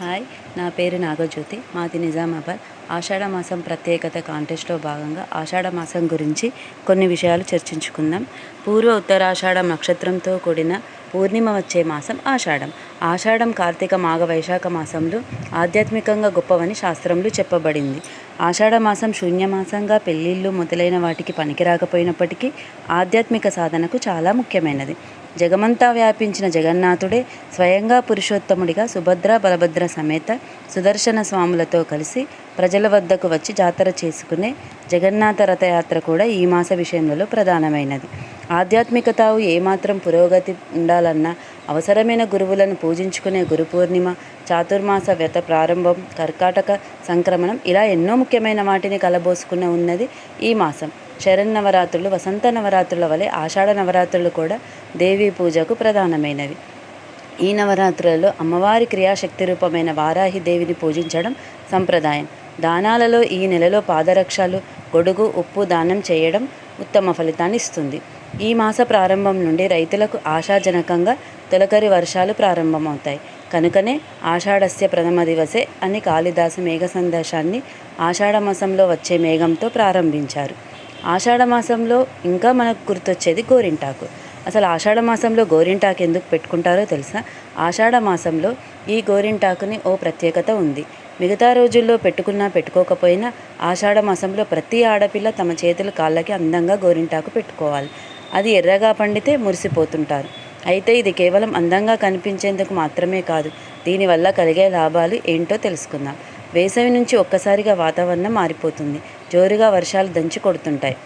Hi నా పేరు నాగజ్యోతి మాది నిజామాబాద్. ఆషాఢ మాసం ప్రత్యేకత కాంటెస్ట్లో భాగంగా ఆషాఢ మాసం గురించి కొన్ని విషయాలు చర్చించుకుందాం. పూర్వ ఉత్తరాషాఢ నక్షత్రంతో కూడిన పూర్ణిమ వచ్చే మాసం ఆషాఢం. ఆషాఢం కార్తీక మాఘ వైశాఖ మాసంలో ఆధ్యాత్మికంగా గొప్పవని శాస్త్రంలో చెప్పబడింది. ఆషాఢ మాసం శూన్యమాసంగా పెళ్ళిళ్ళు మొదలైన వాటికి పనికిరాకపోయినప్పటికీ ఆధ్యాత్మిక సాధనకు చాలా ముఖ్యమైనది. జగమంతా వ్యాపించిన జగన్నాథుడే స్వయంగా పురుషోత్తముడిగా సుభద్ర బలభద్ర సమేత సుదర్శన స్వాములతో కలిసి ప్రజల వద్దకు వచ్చి జాతర చేసుకునే జగన్నాథ రథయాత్ర కూడా ఈ మాస విషయంలో ప్రధానమైనది. ఆధ్యాత్మికతావు ఏమాత్రం పురోగతి ఉండాలన్నా అవసరమైన గురువులను పూజించుకునే గురు పూర్ణిమ చాతుర్మాస వ్యత ప్రారంభం కర్కాటక సంక్రమణం ఇలా ఎన్నో ముఖ్యమైన వాటిని కలబోసుకున్న ఉన్నది ఈ మాసం. శరన్నవరాత్రులు వసంత నవరాత్రుల వలె ఆషాఢ నవరాత్రులు కూడా దేవీ పూజకు ప్రధానమైనవి. ఈ నవరాత్రులలో అమ్మవారి క్రియాశక్తి రూపమైన వారాహి దేవిని పూజించడం సంప్రదాయం. దానాలలో ఈ నెలలో పాదరక్షలు గొడుగు ఉప్పు దానం చేయడం ఉత్తమ ఫలితాన్ని ఇస్తుంది. ఈ మాస ప్రారంభం నుండి రైతులకు ఆశాజనకంగా తొలకరి వర్షాలు ప్రారంభమవుతాయి. కనుకనే ఆషాఢస్య ప్రథమ దివసే అని కాళిదాసు మేఘ సందేశాన్ని ఆషాఢ మాసంలో వచ్చే మేఘంతో ప్రారంభించారు. ఆషాఢ మాసంలో ఇంకా మనకు గుర్తొచ్చేది గోరింటాకు. అసలు ఆషాఢ మాసంలో గోరింటాకు ఎందుకు పెట్టుకుంటారో తెలుసా? ఆషాఢ మాసంలో ఈ గోరింటాకుని ఓ ప్రత్యేకత ఉంది. మిగతా రోజుల్లో పెట్టుకున్నా పెట్టుకోకపోయినా ఆషాఢ మాసంలో ప్రతి ఆడపిల్ల తమ చేతుల కాళ్ళకి అందంగా గోరింటాకు పెట్టుకోవాలి. అది ఎర్రగా పండితే మురిసిపోతుంటారు. అయితే ఇది కేవలం అందంగా కనిపించేందుకు మాత్రమే కాదు దీనివల్ల కలిగే లాభాలు ఏంటో తెలుసుకుందాం. వేసవి నుంచి ఒక్కసారిగా వాతావరణం మారిపోతుంది. జోరుగా వర్షాలు దంచి కొడుతుంటాయి.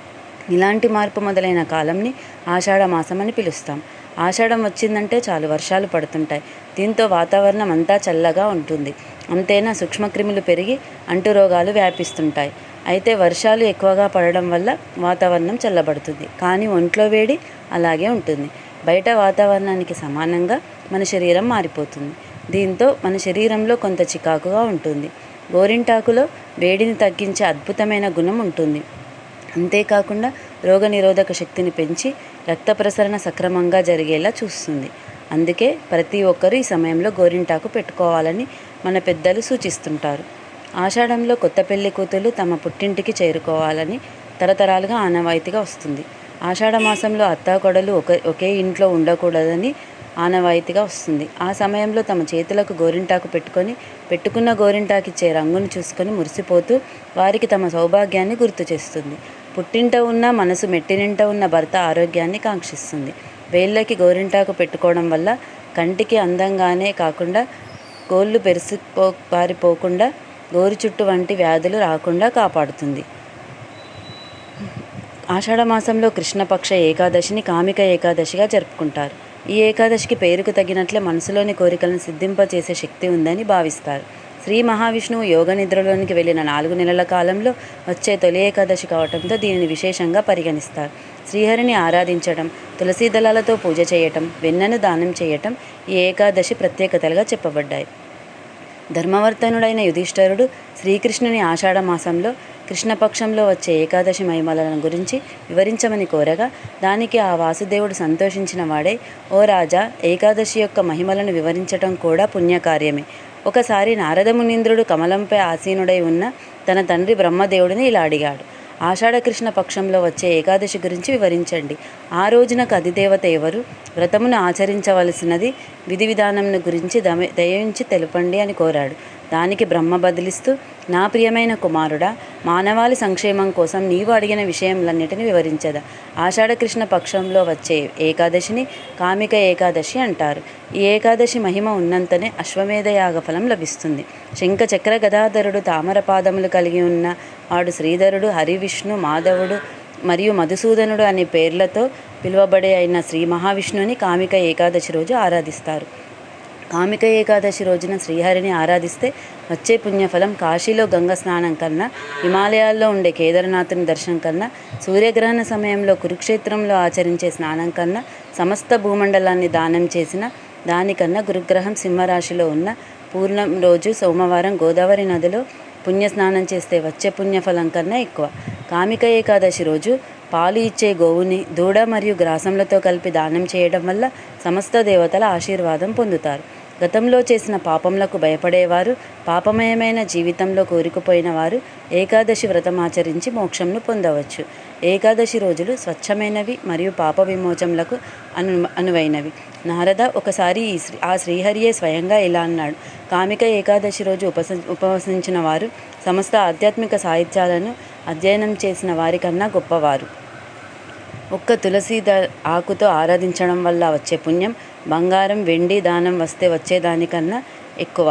ఇలాంటి మార్పు మొదలైన కాలంని ఆషాఢ మాసం అని పిలుస్తాం. ఆషాఢం వచ్చిందంటే చాలు వర్షాలు పడుతుంటాయి. దీంతో వాతావరణం అంతా చల్లగా ఉంటుంది. అంతేనా సూక్ష్మక్రిములు పెరిగి అంటురోగాలు వ్యాపిస్తుంటాయి. అయితే వర్షాలు ఎక్కువగా పడడం వల్ల వాతావరణం చల్లబడుతుంది. కానీ ఒంట్లో వేడి అలాగే ఉంటుంది. బయట వాతావరణానికి సమానంగా మన శరీరం మారిపోతుంది. దీంతో మన శరీరంలో కొంత చికాకుగా ఉంటుంది. గోరింటాకులో వేడిని తగ్గించే అద్భుతమైన గుణం ఉంటుంది. అంతేకాకుండా రోగనిరోధక శక్తిని పెంచి రక్త ప్రసరణ సక్రమంగా జరిగేలా చూస్తుంది. అందుకే ప్రతి ఒక్కరూ ఈ సమయంలో గోరింటాకు పెట్టుకోవాలని మన పెద్దలు సూచిస్తుంటారు. ఆషాఢంలో కొత్త పెళ్ళి కూతురు తమ పుట్టింటికి చేరుకోవాలని తరతరాలుగా ఆనవాయితీగా వస్తుంది. ఆషాఢ మాసంలో అత్తాకొడలు ఒక ఒకే ఇంట్లో ఉండకూడదని ఆనవాయితీగా వస్తుంది. ఆ సమయంలో తమ చేతులకు గోరింటాకు పెట్టుకొని పెట్టుకున్న గోరింటాకు ఇచ్చే రంగును చూసుకొని మురిసిపోతూ వారికి తమ సౌభాగ్యాన్ని గుర్తు చేస్తుంది. పుట్టింట ఉన్న మనసు మెట్టినింట ఉన్న భర్త ఆరోగ్యాన్ని కాంక్షిస్తుంది. వేళ్ళకి గోరింటాకు పెట్టుకోవడం వల్ల కంటికి అందంగానే కాకుండా గోళ్ళు పెరిసిపో పారిపోకుండా గోరు చుట్టు వంటి వ్యాధులు రాకుండా కాపాడుతుంది. ఆషాఢమాసంలో కృష్ణపక్ష ఏకాదశిని కామిక ఏకాదశిగా జరుపుకుంటారు. ఈ ఏకాదశికి పేరుకు తగినట్లే మనసులోని కోరికలను సిద్ధింపచేసే శక్తి ఉందని భావిస్తారు. శ్రీ మహావిష్ణువు యోగ నిద్రలోనికి వెళ్ళిన నాలుగు నెలల కాలంలో వచ్చే తొలి ఏకాదశి కావటంతో దీనిని విశేషంగా పరిగణిస్తారు. శ్రీహరిని ఆరాధించడం తులసీ దళాలతో పూజ చేయటం వెన్నను దానం చేయటం ఈ ఏకాదశి ప్రత్యేకతలుగా చెప్పబడ్డాయి. ధర్మవర్తనుడైన యుధిష్ఠరుడు శ్రీకృష్ణుని ఆషాఢ మాసంలో కృష్ణపక్షంలో వచ్చే ఏకాదశి మహిమలను గురించి వివరించమని కోరగా దానికి ఆ వాసుదేవుడు సంతోషించిన వాడే ఓ రాజా ఏకాదశి యొక్క మహిమలను వివరించటం కూడా పుణ్యకార్యమే. ఒకసారి నారదమునీంద్రుడు కమలంపై ఆసీనుడై ఉన్న తన తండ్రి బ్రహ్మదేవుడిని ఇలా అడిగాడు ఆషాఢ కృష్ణ పక్షంలో వచ్చే ఏకాదశి గురించి వివరించండి. ఆ రోజున అధిదేవత ఎవరు? వ్రతమును ఆచరించవలసినది విధి విధానంను గురించి దమ దయించి తెలుపండి అని కోరాడు. దానికి బ్రహ్మ బదిలిస్తూ నా ప్రియమైన కుమారుడా మానవాళి సంక్షేమం కోసం నీవు అడిగిన విషయములన్నిటిని వివరించదా. ఆషాఢకృష్ణ పక్షంలో వచ్చే ఏకాదశిని కామిక ఏకాదశి అంటారు. ఈ ఏకాదశి మహిమ ఉన్నంతనే అశ్వమేధ యాగ ఫలం లభిస్తుంది. శంఖ చక్ర గదాధరుడు తామర పాదములు కలిగి ఉన్న వాడు శ్రీధరుడు హరివిష్ణు మాధవుడు మరియు మధుసూదనుడు అనే పేర్లతో పిలువబడే అయిన శ్రీ మహావిష్ణువుని కామిక ఏకాదశి రోజు ఆరాధిస్తారు. కామిక ఏకాదశి రోజున శ్రీహరిని ఆరాధిస్తే వచ్చే పుణ్యఫలం కాశీలో గంగ స్నానం కన్నా హిమాలయాల్లో ఉండే కేదార్నాథుని దర్శనం కన్నా సూర్యగ్రహణ సమయంలో కురుక్షేత్రంలో ఆచరించే స్నానం కన్నా సమస్త భూమండలాన్ని దానం చేసిన దానికన్నా గురుగ్రహం సింహరాశిలో ఉన్న పూర్ణం రోజు సోమవారం గోదావరి నదిలో పుణ్యస్నానం చేస్తే వచ్చే పుణ్యఫలం కన్నా ఎక్కువ. కామిక ఏకాదశి రోజు పాలు ఇచ్చే గోవుని దూడ మరియు గ్రాసంలతో కలిపి దానం చేయడం వల్ల సమస్త దేవతల ఆశీర్వాదం పొందుతారు. గతంలో చేసిన పాపములకు భయపడేవారు పాపమయమైన జీవితంలో కోరికపోయిన వారు ఏకాదశి వ్రతం ఆచరించి మోక్షంను పొందవచ్చు. ఏకాదశి రోజులు స్వచ్ఛమైనవి మరియు పాప విమోచనలకు అను అనువైనవి. నారద ఒకసారి ఈ శ్రీ ఆ శ్రీహరియే స్వయంగా ఇలా అన్నాడు. కామిక ఏకాదశి రోజు ఉపస ఉపవసించిన వారు సమస్త ఆధ్యాత్మిక సాహిత్యాలను అధ్యయనం చేసిన వారికన్నా గొప్పవారు. ఒక్క తులసి ద ఆకుతో ఆరాధించడం వల్ల వచ్చే పుణ్యం బంగారం వెండి దానం వస్తే వచ్చేదానికన్నా ఎక్కువ.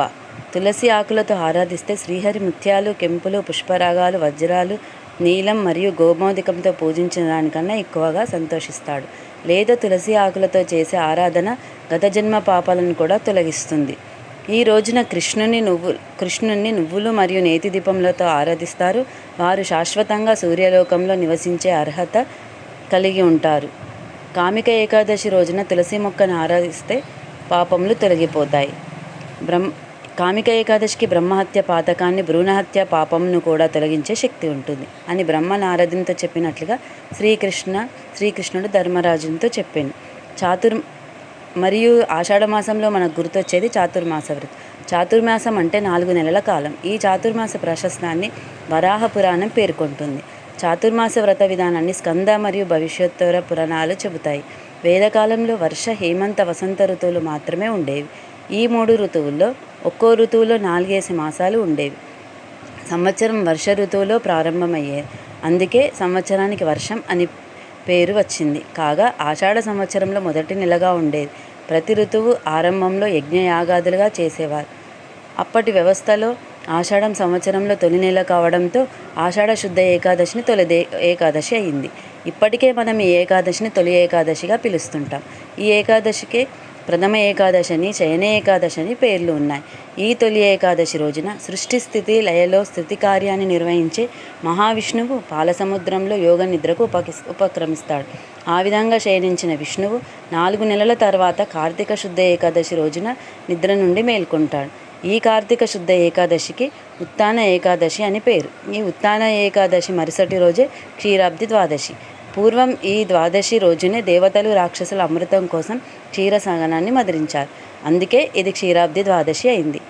తులసి ఆకులతో ఆరాధిస్తే శ్రీహరి ముత్యాలు కెంపులు పుష్పరాగాలు వజ్రాలు నీలం మరియు గోమోదికంతో పూజించిన దానికన్నా ఎక్కువగా సంతోషిస్తాడు. లేదా తులసి ఆకులతో చేసే ఆరాధన గత జన్మ పాపాలను కూడా తొలగిస్తుంది. ఈ రోజున కృష్ణుని నువ్వు కృష్ణుని నువ్వులు మరియు నేతి దీపములతో ఆరాధిస్తారు. వారు శాశ్వతంగా సూర్యలోకంలో నివసించే అర్హత కలిగి ఉంటారు. కామిక ఏకాదశి రోజున తులసి మొక్కను ఆరాధిస్తే పాపములు తొలగిపోతాయి. బ్రహ్మ కామిక ఏకాదశికి బ్రహ్మహత్య పాతకాన్ని భ్రూణహత్య పాపంను కూడా తొలగించే శక్తి ఉంటుంది. అని బ్రహ్మ నారదునితో చెప్పినట్లుగా శ్రీకృష్ణ శ్రీకృష్ణుడు ధర్మరాజునితో చెప్పాను. చాతుర్ మరియు ఆషాఢమాసంలో మనకు గుర్తొచ్చేది చాతుర్మాస వ్రతం. చాతుర్మాసం అంటే నాలుగు నెలల కాలం. ఈ చాతుర్మాస ప్రశస్నాన్ని వరాహ పురాణం పేర్కొంటుంది. చాతుర్మాస వ్రత విధానాన్ని స్కంద మరియు భవిష్యోత్తర పురాణాలు చెబుతాయి. వేదకాలంలో వర్ష హేమంత వసంత ఋతువులు మాత్రమే ఉండేవి. ఈ మూడు ఋతువుల్లో ఒక్కో ఋతువులో నాలుగేసి మాసాలు ఉండేవి. సంవత్సరం వర్ష ఋతువులో ప్రారంభమయ్యేది అందుకే సంవత్సరానికి వర్షం అని పేరు వచ్చింది. కాగా ఆషాఢ సంవత్సరంలో మొదటి నెలగా ఉండేది. ప్రతి ఋతువు ఆరంభంలో యజ్ఞయాగాదులుగా చేసేవారు. అప్పటి వ్యవస్థలో ఆషాఢం సంవత్సరంలో తొలి నెల కావడంతో ఆషాఢ శుద్ధ ఏకాదశిని తొలి ఏకాదశి అయింది. ఇప్పటికే మనం ఈ ఏకాదశిని తొలి ఏకాదశిగా పిలుస్తుంటాం. ఈ ఏకాదశికే ప్రథమ ఏకాదశి అని శయన ఏకాదశి అని పేర్లు ఉన్నాయి. ఈ తొలి ఏకాదశి రోజున సృష్టి స్థితి లయలో స్థితి కార్యాన్ని నిర్వహించే మహావిష్ణువు పాలసముద్రంలో యోగ నిద్రకు ఉపకి ఉపక్రమిస్తాడు. ఆ విధంగా శయనించిన విష్ణువు నాలుగు నెలల తర్వాత కార్తీక శుద్ధ ఏకాదశి రోజున నిద్ర నుండి మేల్కొంటాడు. ఈ కార్తీక శుద్ధ ఏకాదశికి ఉత్తాన ఏకాదశి అని పేరు. ఈ ఉత్తాన ఏకాదశి మరుసటి రోజే క్షీరాబ్ది ద్వాదశి. పూర్వం ఈ ద్వాదశి రోజునే దేవతలు రాక్షసుల అమృతం కోసం క్షీరసాగనాన్ని మదిరించారు. అందుకే ఇది క్షీరాబ్ది ద్వాదశి అయింది.